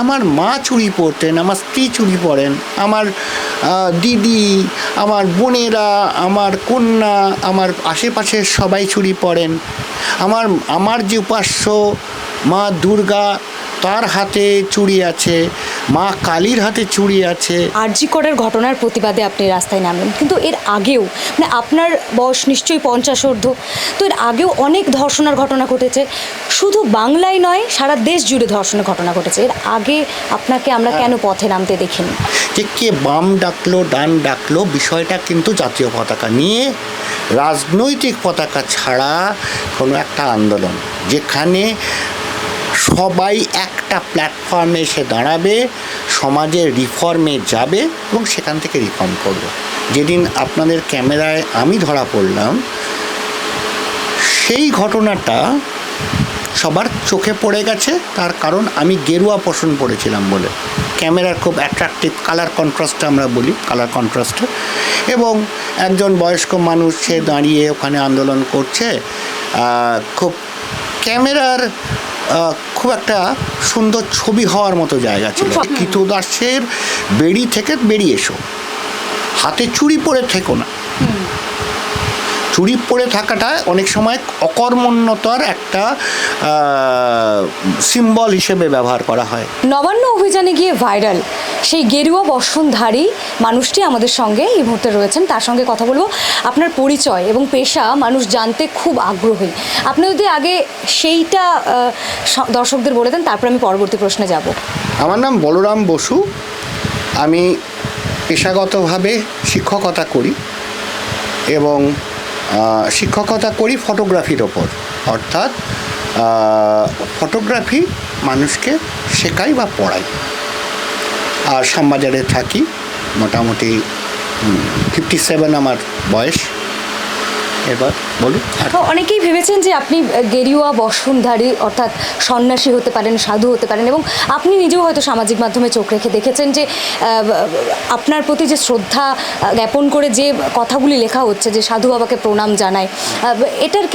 আমার মা চুরি পরতেন, আমার স্ত্রী চুরি পরেন, আমার দিদি, আমার বোনেরা, আমার কন্যা, আমার আশেপাশের সবাই চুরি পরেন। আমার আমার যে উপাস্য মা দুর্গা তার হাতে চুড়ি আছে মা কালীর হাতে চুড়ি আছে। আরজি করার ঘটনার প্রতিবাদে আপনি রাস্তায় নামলেন। কিন্তু এর আগেও মানে আপনার বয়স নিশ্চয়ই পঞ্চাশ ঊর্ধ্ব তো এর আগেও অনেক ধর্ষণের ঘটনা ঘটেছে। শুধু বাংলায় নয় সারা দেশ জুড়ে ধর্ষণের ঘটনা ঘটেছে। এর আগে আপনাকে আমরা কেন পথে নামতে দেখিনি? যে কে বাম ডাকলো ডান ডাকলো বিষয়টা কিন্তু জাতীয় পতাকা নিয়ে রাজনৈতিক পতাকা ছাড়া কোনো একটা আন্দোলন। যেখানে সবাই একটা প্ল্যাটফর্মে এসে দাঁড়াবে সমাজের রিফর্মে যাবে এবং সেখান থেকে রিফর্ম করবে। যেদিন আপনাদের ক্যামেরায় আমি ধরা পড়লাম, সেই ঘটনাটা সবার চোখে পড়ে গেছে, তার কারণ আমি গেরুয়া পোষণ পড়েছিলাম বলে। ক্যামেরার খুব অ্যাট্রাকটিভ কালার কন্ট্রাস্ট আমরা বলি কালার কন্ট্রাস্ট এবং একজন বয়স্ক মানুষ, সে দাঁড়িয়ে ওখানে আন্দোলন করছে খুব ক্যামেরার খুব একটা সুন্দর ছবি হওয়ার মতো জায়গা ছিল। কৃতদাসের বেড়ি থেকে বেরিয়ে এসো। হাতে চুড়ি পরে থেকো না। চুড়ি পরে থাকাটা অনেক সময় অকর্মণ্যতার একটা সিম্বল হিসেবে ব্যবহার করা হয়। নবান্ন অভিযানে গিয়ে ভাইরাল সেই গেরুয়া বসনধারী মানুষটি আমাদের সঙ্গে এই মুহূর্তে রয়েছেন। তার সঙ্গে কথা বলব আপনার পরিচয় এবং পেশা মানুষ জানতে খুব আগ্রহী। আপনি যদি আগে সেইটা দর্শকদের বলে দেন তারপর আমি পরবর্তী প্রশ্নে যাব। আমার নাম বলরাম বসু। আমি পেশাগতভাবে শিক্ষকতা করি এবং শিক্ষকতা করি ফটোগ্রাফির ওপর। অর্থাৎ ফটোগ্রাফি মানুষকে শেখাই বা পড়াই। আর শ্যামবাজারে থাকি, মোটামুটি ফিফটি সেভেন আমার বয়স। এবার বলুন। অনেকেই ভেবেছেন যে আপনি গেরুয়া বসনধারী অর্থাৎ সন্ন্যাসী হতে পারেন সাধু হতে পারেন এবং আপনি নিজেও হয়তো সামাজিক মাধ্যমে চোখ রেখে দেখেছেন যে আপনার প্রতি যে শ্রদ্ধা জ্ঞাপন করে যে কথাগুলি লেখা হচ্ছে যে সাধু বাবাকে প্রণাম জানায় এটার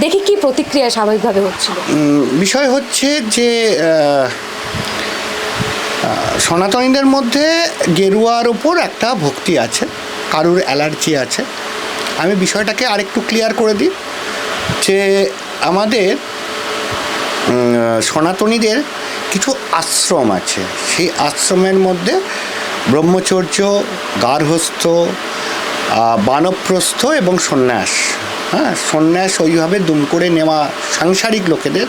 দেখে কি প্রতিক্রিয়া স্বাভাবিকভাবে হচ্ছিল? বিষয় হচ্ছে যে সনাতনীদের মধ্যে গেরুয়ার ওপর একটা ভক্তি আছে কারুর অ্যালার্জি আছে আমি বিষয়টাকে আরেকটু ক্লিয়ার করে দিই যে আমাদের সনাতনীদের কিছু আশ্রম আছে। সেই আশ্রমের মধ্যে ব্রহ্মচর্য গার্হস্থ বানপ্রস্থ এবং সন্ন্যাস। হ্যাঁ সন্ন্যাস ওইভাবে দুম করে নেওয়া, সাংসারিক লোকেদের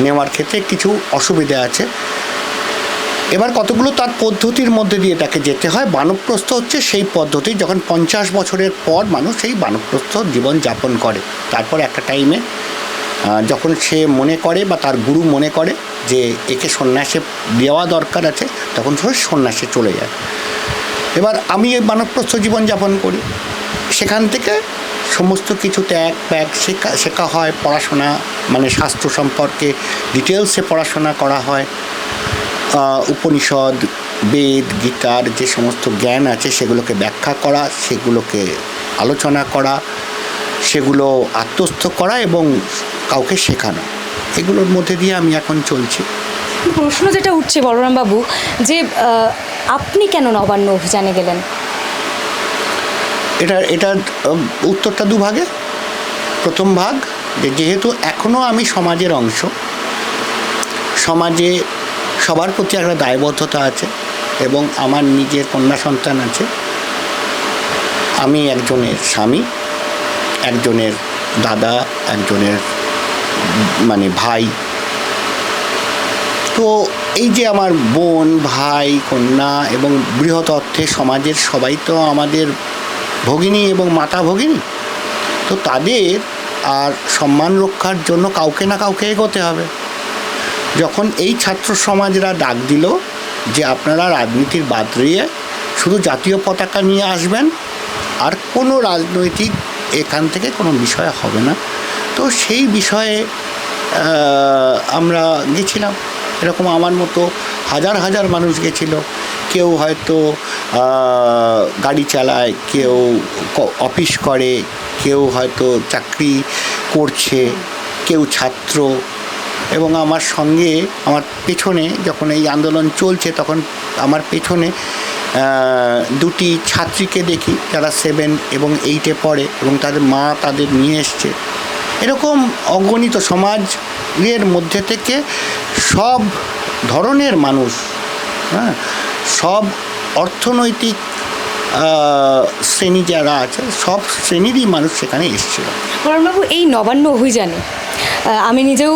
নেওয়ার ক্ষেত্রে কিছু অসুবিধা আছে। এবার কতগুলো তার পদ্ধতির মধ্যে দিয়ে তাকে যেতে হয়? বানপ্রস্থ হচ্ছে সেই পদ্ধতি, যখন পঞ্চাশ বছরের পর মানুষ সেই বানপ্রস্থ জীবন যাপন করে। তারপর একটা টাইমে যখন সে মনে করে বা তার গুরু মনে করে যে একে সন্ন্যাসে দেওয়া দরকার আছে, তখন সে সন্ন্যাসে চলে যায়। এবার আমি এই বানপ্রস্থ জীবনযাপন করি। সেখান থেকে সমস্ত কিছু ত্যাগ ব্যাগ শেখা শেখা হয়। পড়াশোনা মানে স্বাস্থ্য সম্পর্কে ডিটেলসে পড়াশোনা করা হয়। উপনিষদ বেদ গীতার যে সমস্ত জ্ঞান আছে সেগুলোকে ব্যাখ্যা করা সেগুলোকে আলোচনা করা সেগুলো আত্মস্থ করা এবং কাউকে শেখানো এগুলোর মধ্যে দিয়ে আমি এখন চলছি। প্রশ্ন যেটা উঠছে বলরাম বাবু যে আপনি কেন নবান্ন অভিযানে গেলেন? এটা এটার উত্তরটা দুভাগে। প্রথম ভাগ যেহেতু এখনও আমি সমাজের অংশ সমাজে সবার প্রতি একটা দায়বদ্ধতা আছে এবং আমার নিজের কন্যা সন্তান আছে। আমি একজনের স্বামী, একজনের দাদা, একজনের মানে ভাই। তো এই যে আমার বোন, ভাই, কন্যা এবং বৃহৎ অর্থে সমাজের সবাই তো আমাদের ভগিনী এবং মাতা ভগিনী। তো তাদের আর সম্মান রক্ষার জন্য কাউকে না কাউকে এগোতে হবে। যখন এই ছাত্র সমাজরা ডাক দিল যে আপনারা রাজনীতির বাদ দিয়ে শুধু জাতীয় পতাকা নিয়ে আসবেন, আর কোনো রাজনৈতিক এখান থেকে কোনো বিষয় হবে না। তো সেই বিষয়ে আমরা গেছিলাম। এরকম আমার মতো হাজার হাজার মানুষ গেছিল। কেউ হয়তো গাড়ি চালায়, কেউ অফিস করে, কেউ হয়তো চাকরি করছে, কেউ ছাত্র এবং আমার সঙ্গে, আমার পেছনে যখন এই আন্দোলন চলছে, তখন আমার পেছনে দুটি ছাত্রীকে দেখি, যারা সেভেন এবং এইটে পড়ে এবং তাদের মা তাদের নিয়ে এসছে। এরকম অগণিত সমাজের মধ্যে থেকে সব ধরনের মানুষ হ্যাঁ সব অর্থনৈতিক শ্রেণি যারা আছে, সব শ্রেণীরই মানুষ সেখানে এসেছিল। বরণবাবু এই নবান্ন অভিযানে আমি নিজেও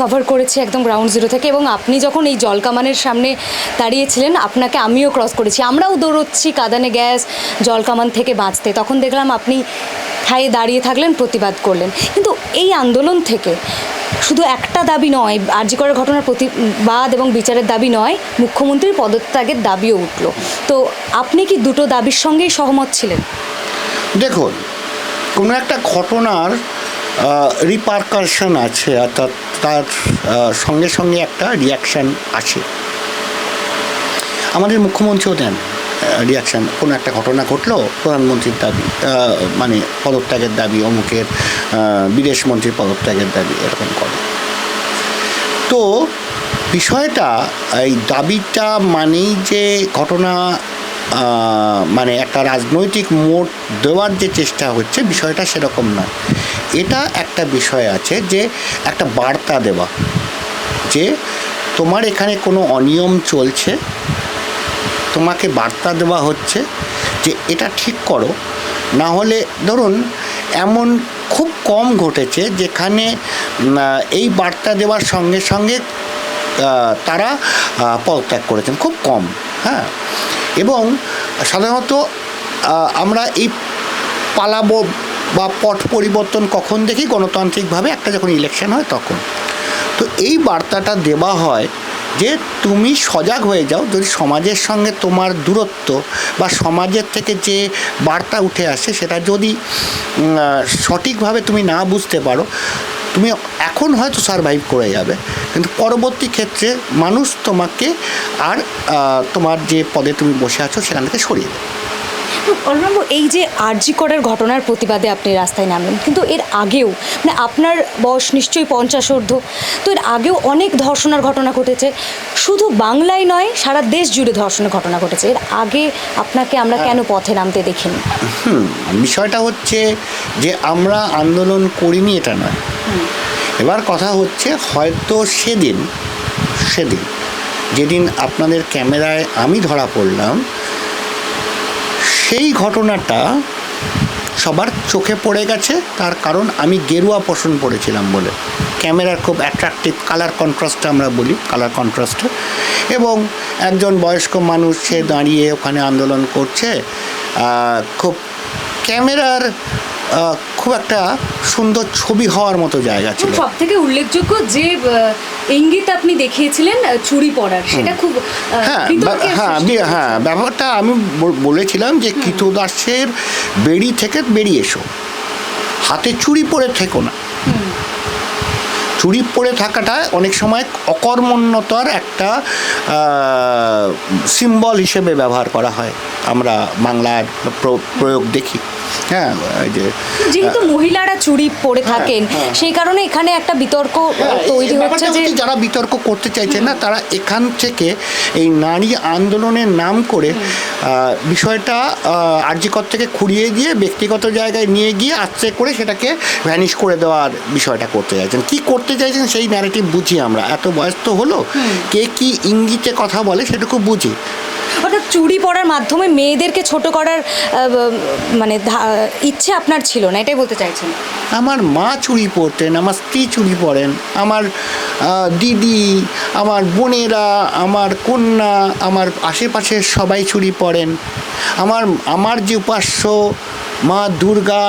কভার করেছি একদম গ্রাউন্ড জিরো থেকে এবং আপনি যখন এই জল কামানের সামনে দাঁড়িয়েছিলেন, আপনাকে আমিও ক্রস করেছি। আমরাও দৌড়চ্ছি কাদানে গ্যাস জল কামান থেকে বাঁচতে। তখন দেখলাম আপনি ঠায়ে দাঁড়িয়ে থাকলেন, প্রতিবাদ করলেন। কিন্তু এই আন্দোলন থেকে শুধু একটা দাবি নয় আর্যিকরের ঘটনার প্রতিবাদ এবং বিচারের দাবি নয়, মুখ্যমন্ত্রীর পদত্যাগের দাবিও উঠল। তো আপনি কি দুটো দাবির সঙ্গেই সহমত ছিলেন? দেখুন, কোনো একটা ঘটনার রিপারকারশন আছে, অর্থাৎ তার সঙ্গে সঙ্গে একটা রিয়াকশান আছে আমাদের মুখ্যমন্ত্রীও দেন রিয়াকশান কোনো একটা ঘটনা ঘটলো, প্রধানমন্ত্রীর দাবি মানে পদত্যাগের দাবি, অমুকের বিদেশ মন্ত্রীর পদত্যাগের দাবি, এরকম করে। তো বিষয়টা, এই দাবিটা মানেই যে ঘটনা মানে একটা রাজনৈতিক মোড় দেওয়ার যে চেষ্টা হচ্ছে, বিষয়টা সেরকম নয়। এটা একটা বিষয় আছে যে একটা বার্তা দেওয়া, যে তোমার এখানে কোনো অনিয়ম চলছে, তোমাকে বার্তা দেওয়া হচ্ছে যে এটা ঠিক করো। না হলে ধরুন, এমন খুব কম ঘটেছে যেখানে এই বার্তা দেওয়ার সঙ্গে সঙ্গে তারা পদত্যাগ করেছেন, খুব কম। হ্যাঁ এবং সাধারণত আমরা এই পালাবো বা পট পরিবর্তন কখন দেখি? গণতান্ত্রিকভাবে একটা যখন ইলেকশন হয় তখন। তো এই বার্তাটা দেওয়া হয় যে তুমি সজাগ হয়ে যাও, যদি সমাজের সঙ্গে তোমার দূরত্ব বা সমাজের থেকে যে বার্তা উঠে আসে, সেটা যদি সঠিকভাবে তুমি না বুঝতে পারো, তুমি এখন হয়তো সারভাইভ করে যাবে। কিন্তু পরবর্তী ক্ষেত্রে মানুষ তোমাকে আর তোমার যে পদে তুমি বসে আছো, সেখান থেকে সরিয়ে দেবে। অলরামবাবু এই যে আরজি করার ঘটনার প্রতিবাদে আপনি রাস্তায় নামলেন কিন্তু এর আগেও মানে আপনার বয়স নিশ্চয়ই পঞ্চাশ ঊর্ধ্ব তো এর আগেও অনেক ধর্ষণের ঘটনা ঘটেছে শুধু বাংলায় নয় সারা দেশ জুড়ে ধর্ষণের ঘটনা ঘটেছে এর আগে আপনাকে আমরা কেন পথে নামতে দেখিনি? হুম বিষয়টা হচ্ছে যে আমরা আন্দোলন করিনি এটা নয়। এবার কথা হচ্ছে হয়তো সেদিন সেদিন যেদিন আপনাদের ক্যামেরায় আমি ধরা পড়লাম সেই ঘটনাটা সবার চোখে পড়ে গেছে। তার কারণ আমি গেরুয়া পোষণ পড়েছিলাম বলে। ক্যামেরার খুব অ্যাট্রাকটিভ কালার কন্ট্রাস্ট আমরা বলি কালার কন্ট্রাস্ট এবং একজন বয়স্ক মানুষ, সে দাঁড়িয়ে ওখানে আন্দোলন করছে। খুব ক্যামেরার খুব একটা সুন্দর ছবি হওয়ার মতো জায়গা ছিল। সব থেকে উল্লেখযোগ্য যে ইঙ্গিত আপনি দেখিয়েছিলেন চুরি পড়ার সেটা খুব হ্যাঁ হ্যাঁ হ্যাঁ ব্যাপারটা আমি বল- বলেছিলাম যে কৃতদাসের বেড়ি থেকে বেরিয়ে এসো। হাতে চুরি পরে থেকো না। চুরি পরে থাকাটা অনেক সময় অকর্মণ্যতার একটা সিম্বল হিসেবে ব্যবহার করা হয়। আমরা বাংলার প্র- প্রয়োগ দেখি। হ্যাঁ যে যেহেতু মহিলারা চুরি পরে থাকেন হ্যাঁ। সেই কারণে এখানে একটা বিতর্ক হ্যাঁ, তৈরি হচ্ছে যে যারা বিতর্ক করতে চাইছে না তারা এখান থেকে এই নারী আন্দোলনের নাম করে বিষয়টা আর্যিকর থেকে খুঁড়িয়ে দিয়ে ব্যক্তিগত জায়গায় নিয়ে গিয়ে আস্তে করে সেটাকে ভ্যানিশ করে দেওয়ার বিষয়টা করতে চাইছেন। কি করতে চাইছেন সেই ন্যারেটিভ বুঝি আমরা। এত বয়স তো হলো। কে কি ইঙ্গিতে কথা বলে সেটুকু বুঝি। অর্থাৎ চুরি পড়ার মাধ্যমে মেয়েদেরকে ছোট করার মানে ইচ্ছে আপনার ছিল না, এটাই বলতে চাইছেন? আমার মা চুরি পরতেন আমার স্ত্রী চুরি পরেন আমার দিদি, আমার বোনেরা, আমার কন্যা, আমার আশেপাশের সবাই চুরি পরেন আমার আমার যে উপাস্য মা দুর্গা,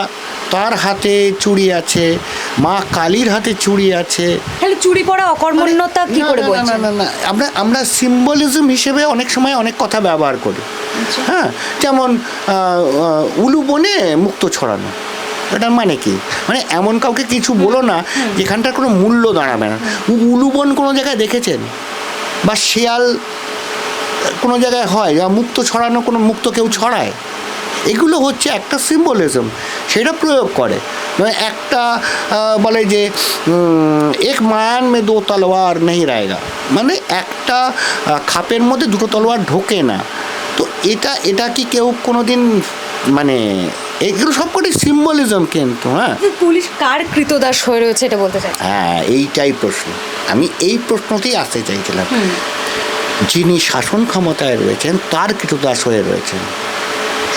তার হাতে চুড়ি আছে। মা কালীর হাতে চুড়ি আছে। তাহলে চুরি পড়া অকর্মণ্যতা কি করে না, না, বলছেন? না না আমরা আমরা সিম্বলিজম হিসেবে অনেক সময় অনেক কথা ব্যবহার করি। হ্যাঁ যেমন উলু বনে মুক্ত ছড়ানো। এটার মানে কি? মানে এমন কাউকে কিছু বলো না যেখানটার কোনো মূল্য দাঁড়াবে না। উলুবন কোনো জায়গায় দেখেছেন? বা শেয়াল কোনো জায়গায় হয় বা মুক্ত ছড়ানো কোনো মুক্ত কেউ ছড়ায়? এগুলো হচ্ছে একটা সিম্বলিজম সেটা প্রয়োগ করে। একটা বলে যে এক মান মে দো তলোয়ার নেই রায়গা মানে একটা খাপের মধ্যে দুটো তলোয়ার ঢোকে না তো এটা এটা কি কেউ কোনো দিন মানে এগুলো সবকটি সিম্বলিজম কিন্তু হ্যাঁ পুলিশ কার কৃতদাস হয়ে রয়েছে এটা বলতে চাই? হ্যাঁ এইটাই প্রশ্ন। আমি এই প্রশ্নতেই আসতে চাইছিলাম। যিনি শাসন ক্ষমতায় রয়েছেন তার কৃতদাস হয়ে রয়েছেন।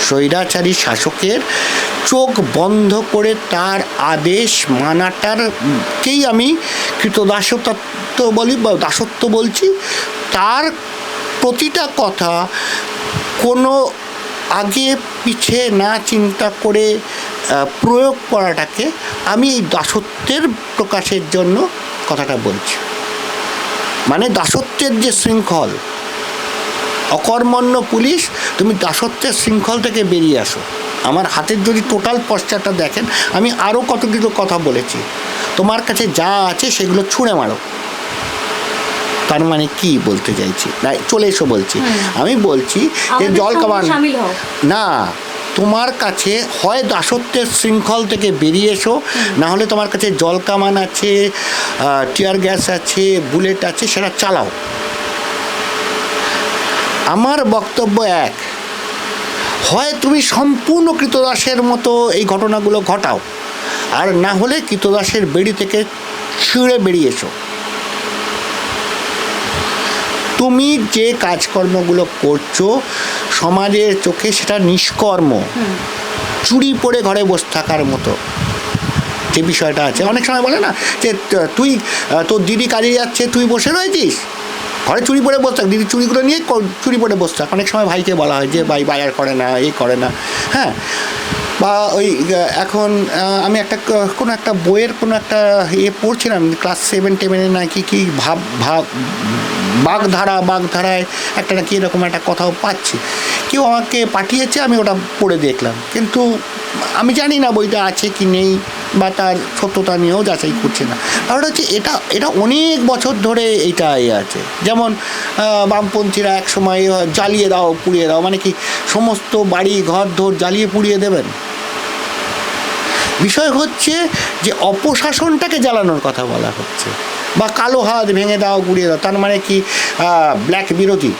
স্বৈরাচারী শাসকের চোখ বন্ধ করে তার আদেশ মানাটার কেই আমি কৃতদাসত্ব বলি বা দাসত্ব বলছি, তার প্রতিটা কথা কোনো আগে পিছে না চিন্তা করে প্রয়োগ করাটাকে আমি এই দাসত্বের প্রকাশের জন্য কথাটা বলছি। মানে দাসত্বের যে শৃঙ্খল অকর্মণ্য পুলিশ তুমি দাসত্বের শৃঙ্খল থেকে বেরিয়ে আসো। আমার হাতের যদি টোটাল পশ্চারটা দেখেন আমি আরও কতগুলো কথা বলেছি। তোমার কাছে যা আছে সেগুলো ছুঁড়ে মারো। তার মানে কি বলতে চাইছি? না চলে এসো বলছি। আমি বলছি যে জল কামান না তোমার কাছে হয় দাসত্বের শৃঙ্খল থেকে বেরিয়ে এসো। না হলে তোমার কাছে জল কামান আছে টিয়ার গ্যাস আছে বুলেট আছে সেটা চালাও। আমার বক্তব্য এক। হয় তুমি সম্পূর্ণ কৃতদাসের মতো এই ঘটনাগুলো ঘটাও, আর না হলে কৃতদাসের বেড়ি থেকে ছিঁড়ে বেরিয়ে এসো তুমি যে কাজকর্মগুলো করছ, সমাজের চোখে সেটা নিষ্কর্ম। চুরি পরে ঘরে বসে থাকার মতো। যে বিষয়টা আছে, অনেক সময় বলে না যে তুই তোর দিদি কাজে যাচ্ছে, তুই বসে রয়েছিস? ঘরে চুরি পরে বসে থাক, দিদি চুরিগুলো নিয়ে চুরি পরে বসে থাক। অনেক সময় ভাইকে বলা হয় যে, ভাই, বাজার করে না এই করে না। হ্যাঁ? বা ওই এখন আমি একটা কোনো একটা বইয়ের কোনো একটা ইয়ে পড়ছিলাম, ক্লাস সেভেন টেভেনে নাকি কি ভাব ভাব, বাগধারা, বাগধারায় একটা নাকি এরকম একটা কথাও পাচ্ছি। কেউ আমাকে পাঠিয়েছে, আমি ওটা পড়ে দেখলাম। কিন্তু আমি জানি না বইটা আছে কি নেই। বা তার সত্যতা নিয়েও যাচাই করছে না। কারণ হচ্ছে এটা এটা অনেক বছর ধরে এটা এ আছে। যেমন বামপন্থীরা এক সময় জ্বালিয়ে দাও, পুড়িয়ে দাও মানে কি সমস্ত বাড়ি, ঘর ধর জ্বালিয়ে পুড়িয়ে দেবেন। বিষয় হচ্ছে যে অপশাসনটাকে জ্বালানোর কথা বলা হচ্ছে। বা কালো হাত ভেঙে দাও, গুড়িয়ে দাও, তার মানে কি ব্ল্যাক বিরোধী।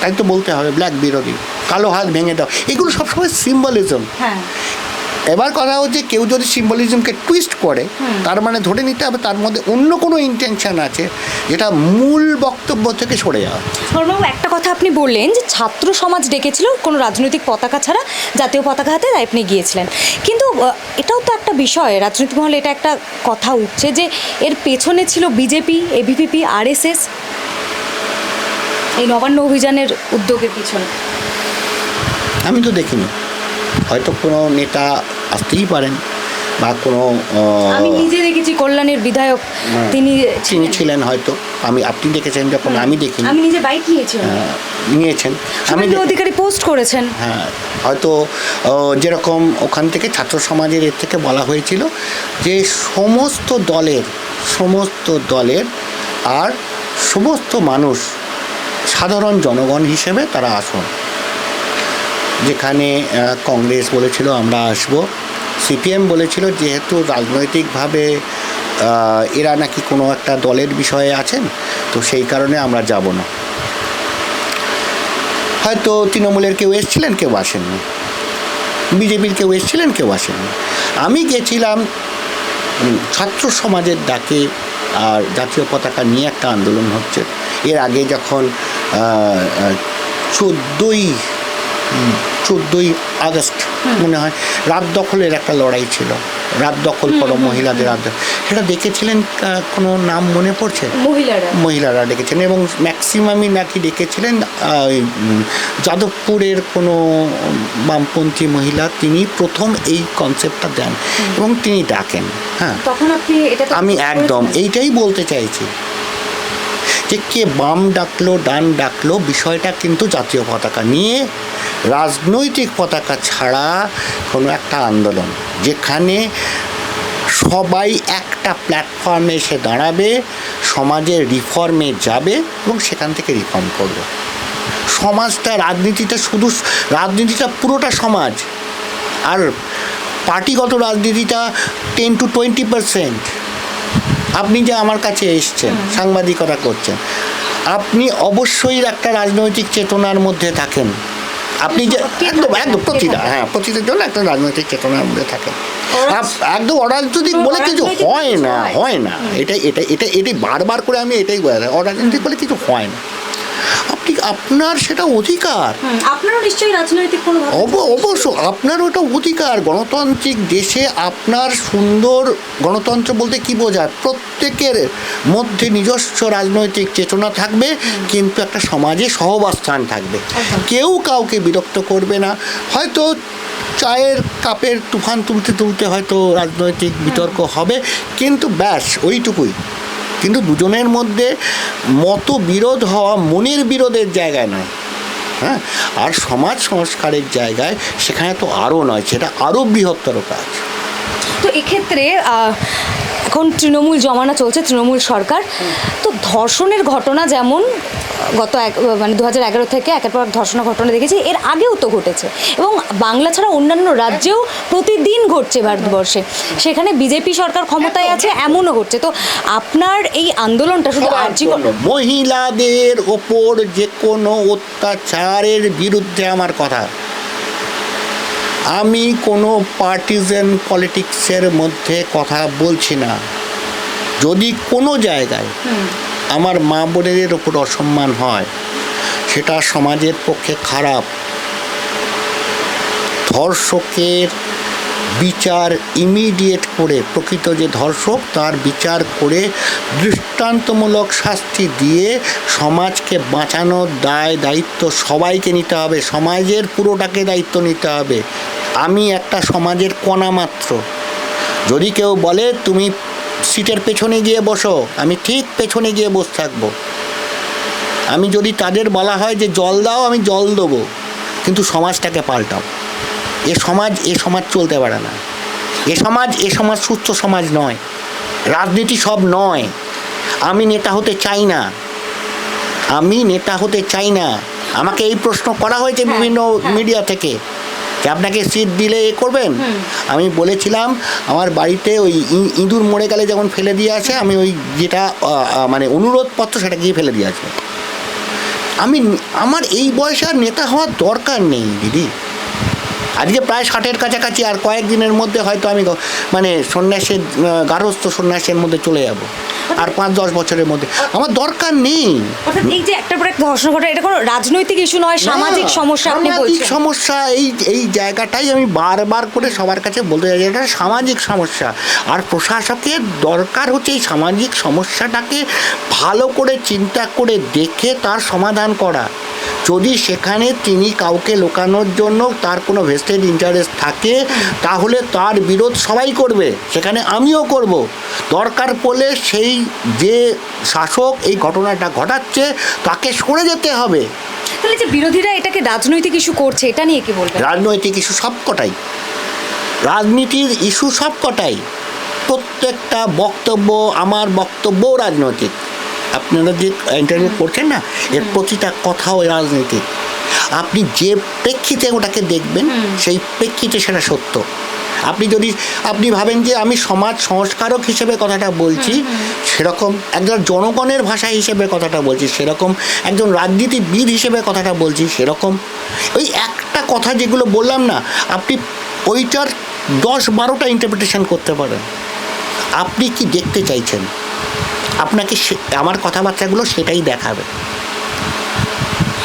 তাই তো বলতে হবে ব্ল্যাক বিরোধী। কালো হাত ভেঙে দাও। এগুলো সবসময় সিম্বলিজম হ্যাঁ। এবার কথা হচ্ছে কেউ যদি সিম্বলিজমকে টুইস্ট করে তার মানে ধরে নিতে হবে তার মধ্যে অন্য কোনো ইন্টেনশন আছে যেটা মূল বক্তব্য থেকে সরে যাওয়া। সরবাবু একটা কথা আপনি বললেন যে ছাত্র সমাজ ডেকেছিল কোনো রাজনৈতিক পতাকা ছাড়া জাতীয় পতাকা হাতে আপনি গিয়েছিলেন। কিন্তু এটাও তো একটা বিষয় রাজনৈতিক মহলে এটা একটা কথা উঠছে যে এর পেছনে ছিল বিজেপি এবিপিপি আরএসএস এই নবান্ন অভিযানের উদ্যোগের পিছনে। আমি তো দেখিনি। হয়তো কোনো নেতা আসতেই পারেন বা কোনো আমি নিজে দেখেছি কল্যাণের বিধায়ক তিনি তিনি ছিলেন। হয়তো আমি আপনি দেখেছেন যখন আমি দেখিনি। আমি নিজে বাইক নিয়েছিলাম। আহ, নিয়েছেন। আমি অধিকারী পোস্ট করেছেন। হ্যাঁ হয়তো যেরকম ওখান থেকে ছাত্র সমাজের এর থেকে বলা হয়েছিল যে সমস্ত দলের সমস্ত দলের আর সমস্ত মানুষ সাধারণ জনগণ হিসেবে তারা আসুন। যেখানে কংগ্রেস বলেছিল আমরা আসব। সিপিএম বলেছিল যেহেতু রাজনৈতিকভাবে এরা নাকি কোনো একটা দলের বিষয়ে আছেন, তো সেই কারণে আমরা যাব না। হয়তো তৃণমূলের কেউ এসেছিলেন, কেউ আসেননি। বিজেপির কেউ এসেছিলেন, কেউ আসেননি। আমি গেছিলাম ছাত্র সমাজের ডাকে, আর জাতীয় পতাকা নিয়ে একটা আন্দোলন হচ্ছে। এর আগে যখন চোদ্দোই চোদ্দোই আগস্ট মনে হয় রাত দখলের একটা লড়াই ছিল। রাত দখল করো মহিলাদের রাত। সেটা দেখেছিলেন কোনো নাম মনে পড়ছে? মহিলারা। মহিলারা ডেকেছেন এবং ম্যাক্সিমামই নাকি ডেকেছিলেন যাদবপুরের কোনো বামপন্থী মহিলা তিনি প্রথম এই কনসেপ্টটা দেন এবং তিনি ডাকেন হ্যাঁ। তখন আপনি এটা আমি একদম এইটাই বলতে চাইছি। যে কে বাম ডাকলো, ডান ডাকলো, বিষয়টা কিন্তু জাতীয় পতাকা নিয়ে রাজনৈতিক পতাকা ছাড়া কোনো একটা আন্দোলন। যেখানে সবাই একটা প্ল্যাটফর্মে এসে দাঁড়াবে সমাজের রিফর্মে যাবে এবং সেখান থেকে রিফর্ম করবে। সমাজটা, রাজনীতিটা শুধু রাজনীতিটা পুরোটা সমাজ। আর পার্টিগত রাজনীতিটা টেন টু টোয়েন্টি পারসেন্ট আপনি যে আমার কাছে এসছেন সাংবাদিকতা করছেন আপনি অবশ্যই একটা রাজনৈতিক চেতনার মধ্যে থাকেন। আপনি যে একদম একদম প্রতিটা হ্যাঁ প্রতিটার জন্য একটা রাজনৈতিক চেতনার মধ্যে থাকেন। একদম অরাজনৈতিক বলে কিছু হয় না হয়। না। এটা এটা এটা এটাই বারবার করে আমি এটাই বলে অরাজনৈতিক বলে কিছু হয় না। আপনি আপনার সেটা অধিকার? আপনারও নিশ্চয়ই রাজনৈতিক কোনো অবশ্য আপনার ওটা অধিকার। গণতান্ত্রিক দেশে আপনার সুন্দর গণতন্ত্র বলতে কি বোঝায়? প্রত্যেকের মধ্যে নিজস্ব রাজনৈতিক চেতনা থাকবে কিন্তু একটা সমাজে সহবাস্থান থাকবে। কেউ কাউকে বিরক্ত করবে না। হয়তো চায়ের কাপের তুফান তুলতে তুলতে হয়তো রাজনৈতিক বিতর্ক হবে কিন্তু ব্যাস ওইটুকুই। কিন্তু দুজনের মধ্যে মত বিরোধ হওয়া মনের বিরোধের জায়গায় নয়। হ্যাঁ? আর সমাজ সংস্কারের জায়গায় সেখানে তো আরও নয়, সেটা আরও বৃহত্তর কাজ। তো এক্ষেত্রে এখন তৃণমূল জমানা চলছে তৃণমূল সরকার। তো ধর্ষণের ঘটনা যেমন গত এক মানে দু হাজার এগারো থেকে একের পর ধর্ষণের ঘটনা দেখেছি এর আগেও তো ঘটেছে। এবং বাংলা ছাড়া অন্যান্য রাজ্যেও প্রতিদিন ঘটছে ভারতবর্ষে। সেখানে বিজেপি সরকার ক্ষমতায় আছে এমনও ঘটছে। তো আপনার এই আন্দোলনটা শুধু মহিলাদের ওপর যে কোনো অত্যাচারের বিরুদ্ধে আমার কথা। আমি কোনো পার্টিজান পলিটিক্সের মধ্যে কথা বলছি না। যদি কোনো জায়গায় আমার মা বোনেদের ওপর অসম্মান হয় সেটা সমাজের পক্ষে খারাপ। ধর্ষকের বিচার ইমিডিয়েট করে প্রকৃত যে ধর্ষক, তার বিচার করে দৃষ্টান্তমূলক শাস্তি দিয়ে সমাজকে বাঁচানোর দায়, দায়িত্ব সবাইকে নিতে হবে। সমাজের পুরোটাকে দায়িত্ব নিতে হবে। আমি একটা সমাজের কণা মাত্র। যদি কেউ বলে, তুমি সিটের পেছনে গিয়ে বসো, আমি ঠিক পেছনে গিয়ে বসে থাকব। আমি যদি তাদের বলা হয় যে জল দাও, আমি জল দেবো। কিন্তু সমাজটাকে পাল্টাও। এ সমাজ এ সমাজ চলতে পারে না। এ সমাজ এ সমাজ সুস্থ সমাজ নয়। রাজনীতি সব নয়। আমি নেতা হতে চাই না। আমি নেতা হতে চাই না। আমাকে এই প্রশ্ন করা হয়েছে হ্যাঁ, বিভিন্ন হ্যাঁ। মিডিয়া থেকে যে আপনাকে সিট দিলে এ করবেন? আমি বলেছিলাম আমার বাড়িতে ওই ই- ইঁদুর মরে গেলে যখন ফেলে দিয়ে আসে আমি ওই যেটা মানে অনুরোধপত্র সেটা গিয়ে ফেলে দিয়ে আসব আমি আমার এই বয়সে আর নেতা হওয়ার দরকার নেই দিদি। আজকে প্রায় ষাটের কাছাকাছি আর কয়েকদিনের মধ্যে হয়তো আমি মানে সন্ন্যাসের আহ, গার্হস্থ সন্ন্যাসের মধ্যে চলে যাব। আর পাঁচ দশ বছরের মধ্যে। আমার দরকার নেই। এই যে একটা পর একটা ধর্ষণ ঘটনা এটা কোনো রাজনৈতিক ইস্যু নয় সামাজিক সমস্যা আপনি সামাজিক বলছেন। সমস্যা এই এই জায়গাটাই আমি বারবার করে সবার কাছে বলতে চাই এটা সামাজিক সমস্যা। আর প্রশাসকের দরকার হচ্ছে এই সামাজিক সমস্যাটাকে ভালো করে চিন্তা করে দেখে তার সমাধান করা। যদি সেখানে তিনি কাউকে লোকানোর জন্য তার কোনো ভেস্টেড ইন্টারেস্ট থাকে তাহলে তার বিরোধ সবাই করবে। সেখানে আমিও করব। দরকার পড়লে সেই যে শাসক এই ঘটনাটা ঘটাচ্ছে তাকে সরে যেতে হবে। তাহলে যে বিরোধীরা এটাকে রাজনৈতিক ইস্যু করছে এটা নিয়ে কি বলবেন? রাজনৈতিক ইস্যু সবকটাই রাজনীতির ইস্যু সবকটাই প্রত্যেকটা বক্তব্য আমার বক্তব্যও রাজনৈতিক। আপনারা যে ইন্টারভিউ করছেন না এর প্রতিটা কথাও রাজনৈতিক। আপনি যে প্রেক্ষিতে ওটাকে দেখবেন সেই প্রেক্ষিতে সেটা সত্য। আপনি যদি আপনি ভাবেন যে আমি সমাজ সংস্কারক হিসেবে কথাটা বলছি সেরকম একজন জনগণের ভাষা হিসেবে কথাটা বলছি সেরকম একজন রাজনীতিবিদ হিসেবে কথাটা বলছি সেরকম। ওই একটা কথা যেগুলো বললাম না আপনি ওইটার দশ বারোটা ইন্টারপ্রিটেশন করতে পারেন। আপনি কি দেখতে চাইছেন? আপনাকে আমার কথাবার্তাগুলো সেটাই দেখাবে।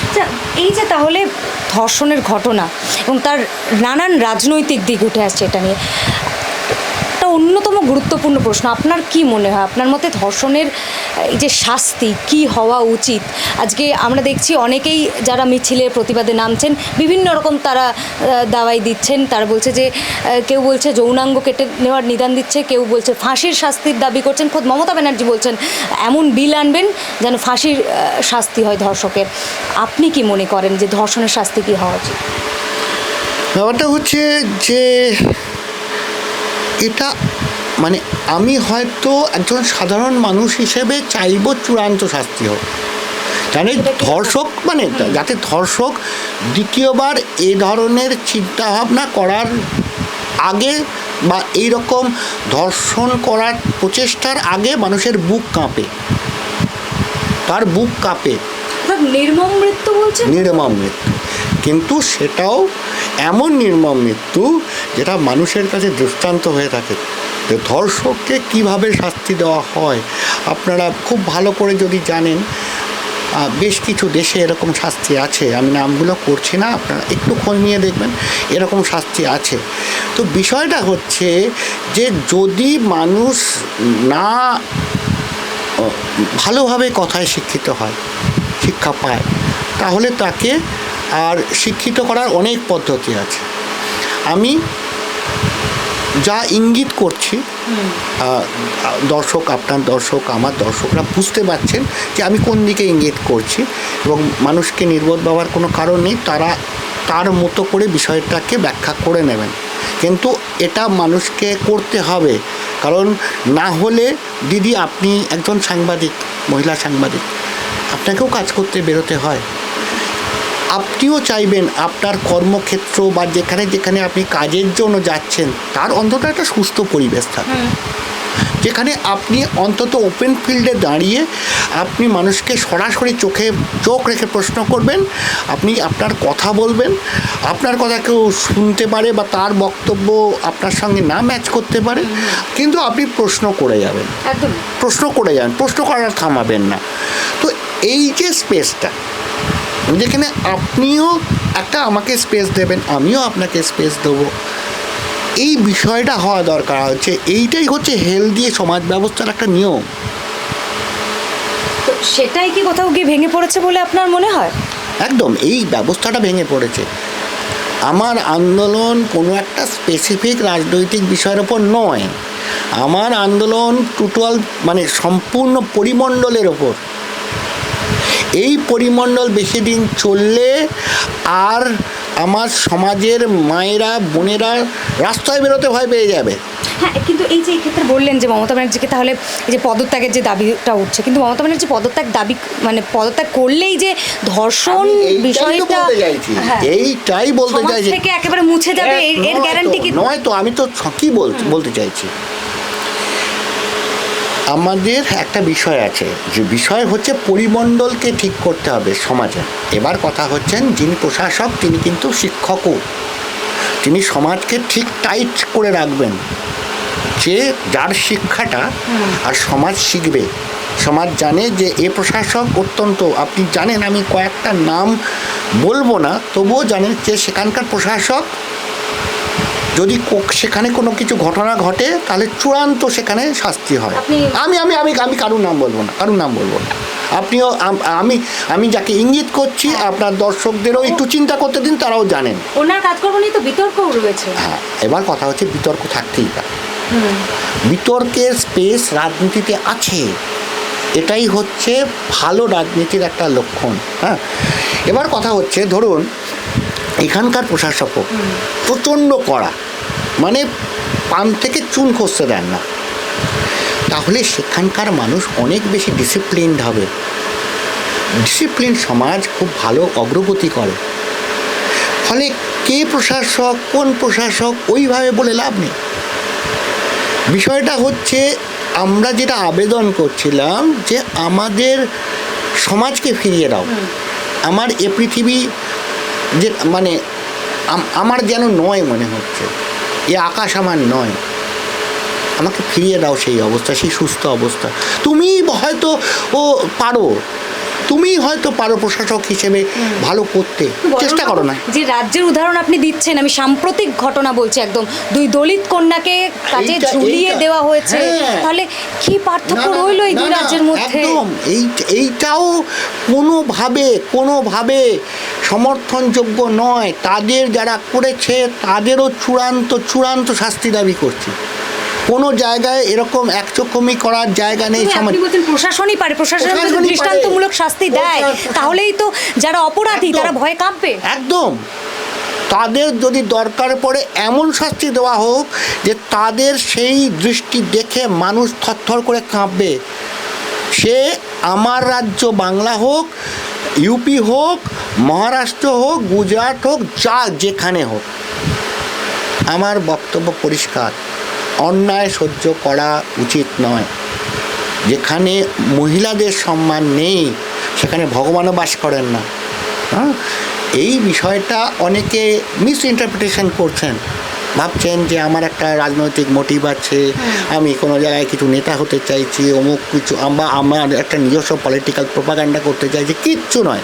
আচ্ছা, এই যে তাহলে ধর্ষণের ঘটনা এবং তার নানান রাজনৈতিক দিক উঠে আসছে এটা নিয়ে অন্যতম গুরুত্বপূর্ণ প্রশ্ন, আপনার কি মনে হয়? আপনার মতে ধর্ষণের যে শাস্তি কি হওয়া উচিত? আজকে আমরা দেখছি অনেকেই যারা মিছিলে প্রতিবাদে নামছেন, বিভিন্ন রকম তারা দাওয়াই দিচ্ছেন। তারা বলছে যে কেউ বলছে যৌনাঙ্গ কেটে নেওয়ার নিদান দিচ্ছে, কেউ বলছে ফাঁসির শাস্তির দাবি করছেন। খোদ মমতা ব্যানার্জি বলছেন, এমন বিল আনবেন যেন ফাঁসির শাস্তি হয় ধর্ষকের। আপনি কি মনে করেন যে ধর্ষণের শাস্তি কি হওয়া উচিত? ব্যাপারটা হচ্ছে যে এটা মানে আমি হয়তো একজন সাধারণ মানুষ হিসেবে চাইব চূড়ান্ত শাস্তি হোক। মানে ধর্ষক মানে যাতে ধর্ষক দ্বিতীয়বার এ ধরনের চিন্তাভাবনা করার আগে বা এই রকম ধর্ষণ করার প্রচেষ্টার আগে মানুষের বুক কাঁপে। তার বুক কাঁপে। নির্মম মৃত্যু বলছে নির্মম মৃত্যু। কিন্তু সেটাও এমন নির্মম মৃত্যু যেটা মানুষের কাছে দৃষ্টান্ত হয়ে থাকে। যে ধর্ষককে কীভাবে শাস্তি দেওয়া হয়, আপনারা খুব ভালো করে যদি জানেন বেশ কিছু দেশে এরকম শাস্তি আছে। আমি নামগুলো করছি না, আপনারা একটু খোঁজ নিয়ে দেখবেন, এরকম শাস্তি আছে। তো বিষয়টা হচ্ছে যে যদি মানুষ না ভালোভাবে কথায় শিক্ষিত হয়, শিক্ষা পায়, তাহলে তাকে আর শিক্ষিত করার অনেক পদ্ধতি আছে। আমি যা ইঙ্গিত করছি দর্শক আপনার দর্শক আমার দর্শকরা বুঝতে পারছেন যে আমি কোন দিকে ইঙ্গিত করছি এবং মানুষকে নির্বোধ ভাবার কোনো কারণ নেই তারা তার মতো করে বিষয়টাকে ব্যাখ্যা করে নেবেন। কিন্তু এটা মানুষকে করতে হবে। কারণ না হলে দিদি আপনি একজন সাংবাদিক মহিলা সাংবাদিক আপনাকেও কাজ করতে বেরোতে হয়। আপনিও চাইবেন আপনার কর্মক্ষেত্র বা যেখানে যেখানে আপনি কাজের জন্য যাচ্ছেন তার অন্তত একটা সুস্থ পরিবেশ থাকে যেখানে আপনি অন্তত ওপেন ফিল্ডে দাঁড়িয়ে আপনি মানুষকে সরাসরি চোখে চোখ রেখে প্রশ্ন করবেন আপনি আপনার কথা বলবেন আপনার কথা কেউ শুনতে পারে বা তার বক্তব্য আপনার সঙ্গে না ম্যাচ করতে পারে কিন্তু আপনি প্রশ্ন করে যাবেন। প্রশ্ন করে যান প্রশ্ন করার থামাবেন না। তো এই যে স্পেসটা যেখানে আপনিও একটা আমাকে স্পেস দেবেন আমিও আপনাকে স্পেস দেবো। এই বিষয়টা হওয়া দরকার হচ্ছে। এইটাই হচ্ছে হেলদি সমাজ ব্যবস্থার একটা নিয়ম। সেটাই কি কোথাও গিয়ে ভেঙে পড়েছে বলে আপনার মনে হয়? একদম এই ব্যবস্থাটা ভেঙে পড়েছে। আমার আন্দোলন কোনো একটা স্পেসিফিক রাজনৈতিক বিষয়ের ওপর নয়। আমার আন্দোলন টোটাল মানে সম্পূর্ণ পরিমণ্ডলের ওপর। এই পরিমণ্ডল বেশি দিন চললে আর আমার সমাজের মায়েরা বোনেরা রাস্তায় বেরোতে ভয় পেয়ে যাবে। হ্যাঁ কিন্তু এই যে এক্ষেত্রে বললেন যে মমতা ব্যানার্জিকে তাহলে এই যে পদত্যাগের যে দাবিটা উঠছে কিন্তু মমতা ব্যানার্জি পদত্যাগ দাবি মানে পদত্যাগ করলেই যে ধর্ষণ বিষয়টা হ্যাঁ, এইটাই বলতে চাইছি। থেকে একেবারে মুছে যাবে এর- গ্যারান্টি কি? নয় তো আমি তো কি বল বলতে চাইছি? আমাদের একটা বিষয় আছে যে বিষয় হচ্ছে পরিমণ্ডলকে ঠিক করতে হবে সমাজে। এবার কথা হচ্ছেন যিনি প্রশাসক তিনি কিন্তু শিক্ষকও। তিনি সমাজকে ঠিক টাইট করে রাখবেন। যে যার শিক্ষাটা আর সমাজ শিখবে। সমাজ জানে যে এ প্রশাসক অত্যন্ত আপনি জানেন আমি কয়েকটা নাম বলব না তবুও জানেন যে সেখানকার প্রশাসক যদি সেখানে কোনো কিছু ঘটনা ঘটে তাহলে চূড়ান্ত সেখানে শাস্তি হয়। আমি আমি আমি আমি কারুর নাম বলব না কারুর নাম বলব না। আপনিও আমি আমি যাকে ইঙ্গিত করছি আপনার দর্শকদেরও একটু চিন্তা করতে দিন তারাও জানেন। ওনার কাজকর্ম নিয়ে তো বিতর্ক রয়েছে। হ্যাঁ এবার কথা হচ্ছে বিতর্ক থাকতেই পারে। বিতর্কের স্পেস রাজনীতিতে আছে। এটাই হচ্ছে ভালো রাজনীতির একটা লক্ষণ হ্যাঁ। এবার কথা হচ্ছে ধরুন এখানকার প্রশাসকও প্রচণ্ড কড়া। মানে পান থেকে চুন খসতে দেন না। তাহলে সেখানকার মানুষ অনেক বেশি ডিসিপ্লিনড হবে। ডিসিপ্লিন সমাজ খুব ভালো অগ্রগতি করে। ফলে কে প্রশাসক কোন প্রশাসক ওইভাবে বলে লাভ নেই। বিষয়টা হচ্ছে আমরা যেটা আবেদন করছিলাম যে আমাদের সমাজকে ফিরিয়ে দাও। আমার এ পৃথিবী যে মানে আমার যেন নয় মনে হচ্ছে। এ আকাশ আমার নয়। আমাকে ফিরিয়ে দাও সেই অবস্থা, সেই সুস্থ অবস্থা। তুমি হয়তো ও পারো। তুমি হয়তো পারো প্রশাসক হিসেবে ভালো করতে। চেষ্টা করো না। যে রাজ্যের উদাহরণ আপনি দিচ্ছেন আমি সাম্প্রতিক ঘটনা বলছি একদম। দুই দলিত কন্যাকে কাজে ঝুলিয়ে দেওয়া হয়েছে। হ্যাঁ। তাহলে কি পার্থক্য না, এই দুই রাজ্যের মধ্যে? একদম। এই এইটাও কোনোভাবে কোনোভাবে সমর্থনযোগ্য নয়। তাদের যারা করেছে তাদেরও চূড়ান্ত চূড়ান্ত শাস্তি দাবি করছি। কোনো জায়গায় এরকম একচক্ষমি করার জায়গা নেই সমাজ প্রশাসনই পারে প্রশাসন। দৃষ্টান্তমূলক শাস্তি দেয় তাহলেই তো যারা অপরাধী। তারা ভয়ে কাঁপবে। একদম। তাদের যদি দরকার পড়ে এমন শাস্তি দেওয়া হোক যে তাদের সেই দৃষ্টি দেখে মানুষ থরথর করে কাঁপবে। সে আমার রাজ্য বাংলা হোক ইউপি হোক মহারাষ্ট্র হোক গুজরাট হোক যা যেখানে হোক। আমার বক্তব্য পরিষ্কার। অন্যায় সহ্য করা উচিত নয়। যেখানে মহিলাদের সম্মান নেই সেখানে ভগবানও বাস করেন না। হ্যাঁ? এই বিষয়টা অনেকে মিস ইন্টারপ্রিটেশন করছেন। ভাবছেন যে আমার একটা রাজনৈতিক মোটিভ আছে আমি কোনো জায়গায় কিছু নেতা হতে চাইছি অমুক কিছু আমরা আমার একটা নিজস্ব পলিটিক্যাল প্রোপাগান্ডা করতে চাইছি কিচ্ছু নয়।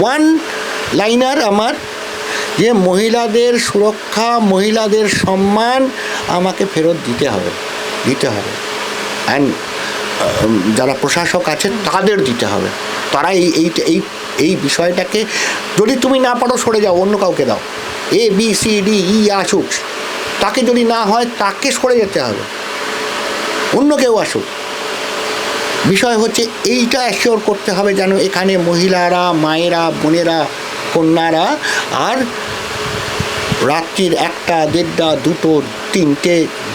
ওয়ান লাইনার আমার যে মহিলাদের সুরক্ষা মহিলাদের সম্মান আমাকে ফেরত দিতে হবে দিতে হবে। অ্যান্ড যারা প্রশাসক আছে, তাদের দিতে হবে। তারা এই এই এই এই বিষয়টাকে, যদি তুমি না পারো, সরে যাও, অন্য কাউকে দাও। A B C D E আসুক, তাকে যদি না হয়, তাকে সরে যেতে হবে। অন্য কেউ আসুক। বিষয় হচ্ছে, এইটা অ্যাসিওর করতে হবে যেন এখানে মহিলারা, মায়েরা, বোনেরা, কন্যারা, আর রাত্রির একটা, দেড়টা দুটো তিনটে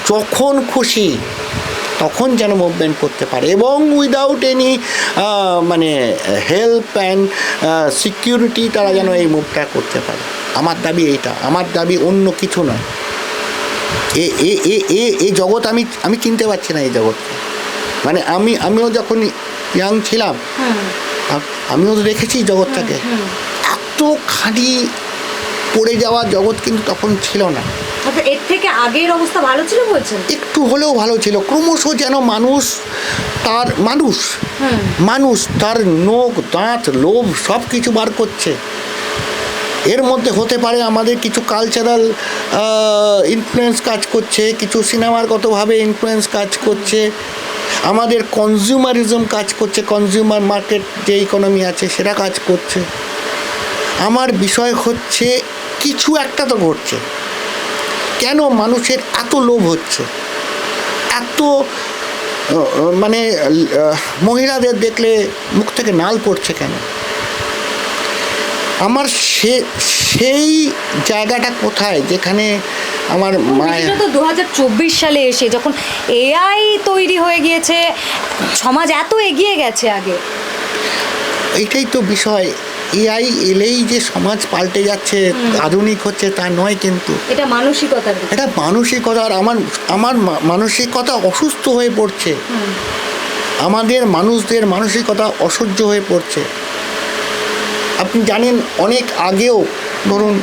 যখন খুশি তখন যেন মুভমেন্ট করতে পারে এবং উইদাউট এনি মানে হেল্প অ্যান্ড সিকিউরিটি তারা যেন এই মুভটা করতে পারে। আমার দাবি এইটা আমার দাবি অন্য কিছু নয়। এ এ এ এ এই জগৎ আমি আমি চিনতে পারছি না এই জগৎকে। মানে আমি আমিও যখন ইয়াং ছিলাম আমিও তো দেখেছি জগৎটাকে। এতখানি পড়ে যাওয়া জগৎ কিন্তু তখন ছিল না। অর্থাৎ এর থেকে আগের অবস্থা ভালো ছিল বলছেন? একটু হলেও ভালো ছিল। ক্রমশ যেন মানুষ তার মানুষ মানুষ তার নখ দাঁত লোভ সব কিছু বার করছে। এর মধ্যে হতে পারে আমাদের কিছু কালচারাল ইনফ্লুয়েন্স কাজ করছে কিছু সিনেমারগতভাবে ইনফ্লুয়েন্স কাজ করছে। আমাদের কনজিউমারিজম কাজ করছে কনজিউমার মার্কেট যে ইকোনমি আছে সেটা কাজ করছে। আমার বিষয় হচ্ছে কিছু একটা তো ঘটছে। কেন মানুষের এত লোভ হচ্ছে? এত মানে মহিলাদের দেখলে মুখ থেকে নাল পড়ছে কেন? আমার সে সেই জায়গাটা কোথায় যেখানে আমার মায়ের বিশেষত দু হাজার চব্বিশ সালে এসে যখন এআই তৈরি হয়ে গিয়েছে সমাজ এত এগিয়ে গেছে আগে। এইটাই তো বিষয়। এআই এলেই যে সমাজ পাল্টে যাচ্ছে আধুনিক হচ্ছে তা নয় কিন্তু। এটা মানসিকতা এটা মানসিকতা আর আমার আমার মানসিকতা অসুস্থ হয়ে পড়ছে। আমাদের মানুষদের মানসিকতা অসহ্য হয়ে পড়ছে। আপনি জানেন অনেক আগেও ধরুন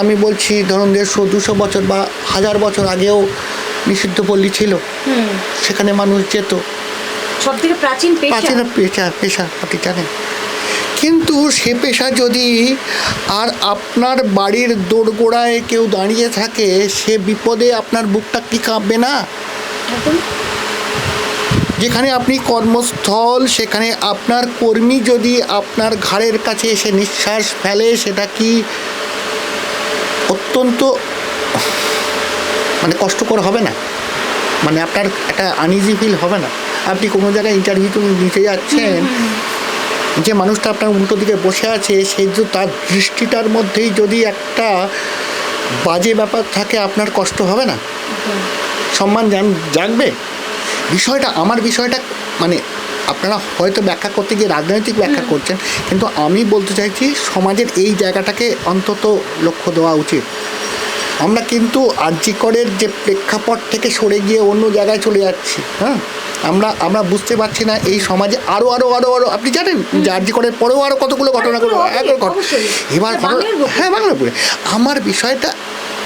আমি বলছি ধরুন দেড়শো দুশো বছর বা হাজার বছর আগেও নিষিদ্ধ পল্লী ছিল। সেখানে মানুষ যেত। সব থেকে প্রাচীন পেশা। প্রাচীন পেশা পেশা আপনি জানেন। কিন্তু সে পেশা যদি আর আপনার বাড়ির দোরগোড়ায় কেউ দাঁড়িয়ে থাকে সে বিপদে আপনার বুকটা কি কাঁপবে না? যেখানে আপনি কর্মস্থল সেখানে আপনার কর্মী যদি আপনার ঘাড়ের কাছে এসে নিঃশ্বাস ফেলে সেটা কি অত্যন্ত মানে কষ্টকর হবে না? মানে আপনার একটা আনইজি ফিল হবে না? আপনি কোনো জায়গায় ইন্টারভিউ নিতে যাচ্ছেন যে মানুষটা আপনার উল্টো দিকে বসে আছে সেই যে তার দৃষ্টিটার মধ্যেই যদি একটা বাজে ব্যাপার থাকে আপনার কষ্ট হবে না? সম্মান জান জাগবে? বিষয়টা আমার বিষয়টা মানে আপনারা হয়তো ব্যাখ্যা করতে গিয়ে রাজনৈতিক ব্যাখ্যা করছেন কিন্তু আমি বলতে চাইছি সমাজের এই জায়গাটাকে অন্তত লক্ষ্য দেওয়া উচিত। আমরা কিন্তু আর্যিকরের যে প্রেক্ষাপট থেকে সরে গিয়ে অন্য জায়গায় চলে যাচ্ছি হ্যাঁ? আমরা আমরা বুঝতে পারছি না এই সমাজে আরও আরও আরও আরও আপনি জানেন যে আর্যিকরের পরেও আরও কতগুলো ঘটনা অবশ্যই। এবার ঘটনা- হ্যাঁ বাংলা বলে আমার বিষয়টা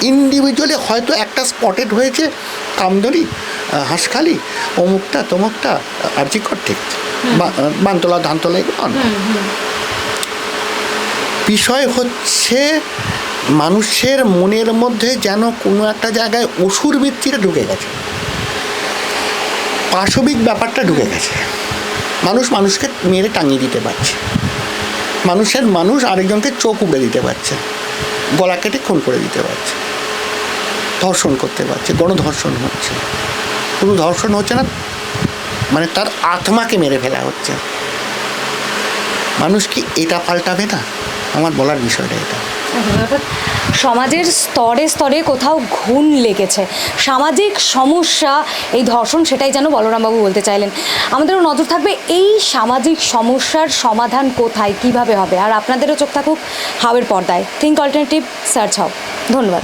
ইন্ডিভিজুয়ালি হয়তো একটা স্পটেড হয়েছে কামদরি হাঁসখালি অমুকটা তমুকটা আর্যিকর ঠিক বানতলা ধানতলা এগুলো বিষয় হচ্ছে মানুষের মনের মধ্যে যেন কোনো একটা জায়গায় অসুর বৃত্তিটা ঢুকে গেছে। পাশবিক ব্যাপারটা ঢুকে গেছে। মানুষ মানুষকে মেরে টাঙিয়ে দিতে পারছে। মানুষের মানুষ আরেকজনকে চোখ উড়ে দিতে পারছে। গলা কেটে খুন করে দিতে পারছে। ধর্ষণ করতে পারছে, গণধর্ষণ হচ্ছে। শুধু ধর্ষণ হচ্ছে না মানে তার আত্মাকে মেরে ফেলা হচ্ছে। মানুষ কি এটা পাল্টাবে না? আমার বলার বিষয়টা এটা। সমাজের স্তরে স্তরে কোথাও ঘুণ লেগেছে। সামাজিক সমস্যা, এই ধর্ষণ সেটাই যেন বলরামবাবু বলতে চাইলেন। আমাদেরও নজর থাকবে এই সামাজিক সমস্যার সমাধান কোথায়, কীভাবে হবে? আর আপনাদেরও চোখ থাকুক হাওয়ের পর্দায়। থিঙ্ক অল্টারনেটিভ সার্চ হাও ধন্যবাদ।